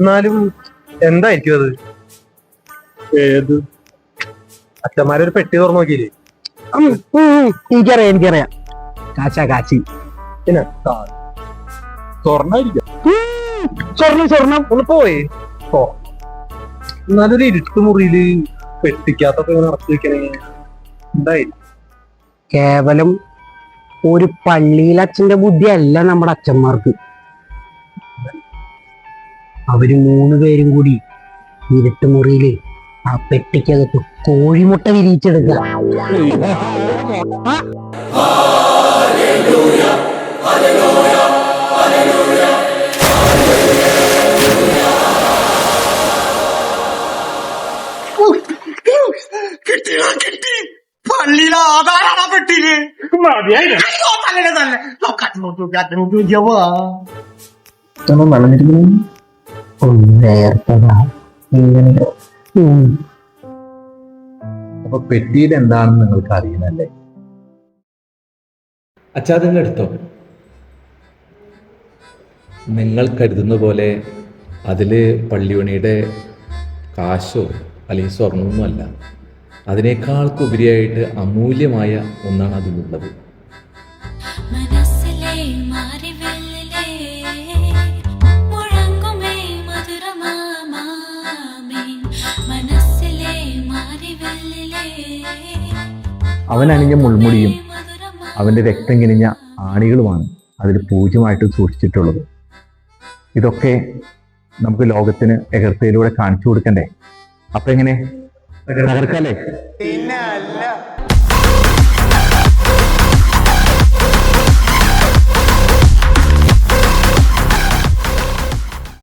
എന്നാലും എന്തായിരിക്കും അത്? ഏത്? അച്ഛന്മാരൊരു പെട്ടി തുറന്നു നോക്കിയില്ലേ. എനിക്കറിയാം എനിക്കറിയാം. കാച്ച കാച്ചി പിന്നെ? ഉം, സ്വർണം സ്വർണം ഒന്ന് പോയേ. പോ. എന്നാലും ഒരു ഇരുട്ട് മുറിയിൽ പെട്ടിക്കകത്തൊക്കെ ഇങ്ങനെ നടത്തി വെക്കണേ. എന്തായി? കേവലം ഒരു പള്ളിയിലെ അച്ഛന്റെ ബുദ്ധിയല്ല നമ്മുടെ അച്ഛന്മാർക്ക്. അവർ മൂന്ന് പേരും കൂടി ഇരുട്ട് മുറിയിൽ ആ പെട്ടിക്കകത്ത് കോഴിമുട്ട വിരിയിച്ചെടുക്കുക. കിട്ടിയതാ കിട്ടി. പള്ളിയിലെ ആധാരാണ് പെട്ടിയിൽ? മതിയായി അയ്യോ, നല്ല നല്ല നോക്കാട്ട് നോക്കി നോക്കാട്ട് നോക്കി നോക്കിയവാ നനഞ്ഞിരിക്കുന്നു ഒന്നേർത്തതാ ഇങ്ങനെ ഉം. അപ്പൊ പെട്ടിയിൽ എന്താണെന്ന് നിങ്ങൾക്ക് അറിയണല്ലേ? അച്ഛാ നിങ്ങൾ എടുത്തോ. നിങ്ങൾ കരുതുന്ന പോലെ അതിൽ പള്ളിയുണിയുടെ കാശോ അല്ലെങ്കിൽ സ്വർണമൊന്നും അല്ല അതിനേക്കാൾക്കുപരിയായിട്ട് അമൂല്യമായ ഒന്നാണ് അതിലുള്ളത്. മനസ്സിലെ അവൻ അണിഞ്ഞ മുൾമുടിയും അവന്റെ രക്തം കിനിഞ്ഞ ആണികളുമാണ് അതിൽ പൂജ്യമായിട്ട് സൂക്ഷിച്ചിട്ടുള്ളത്. ഇതൊക്കെ നമുക്ക് ലോകത്തിന് എകർത്തയിലൂടെ കാണിച്ചു കൊടുക്കണ്ടേ? അപ്പൊ എങ്ങനെ? തകർക്കല്ലേ?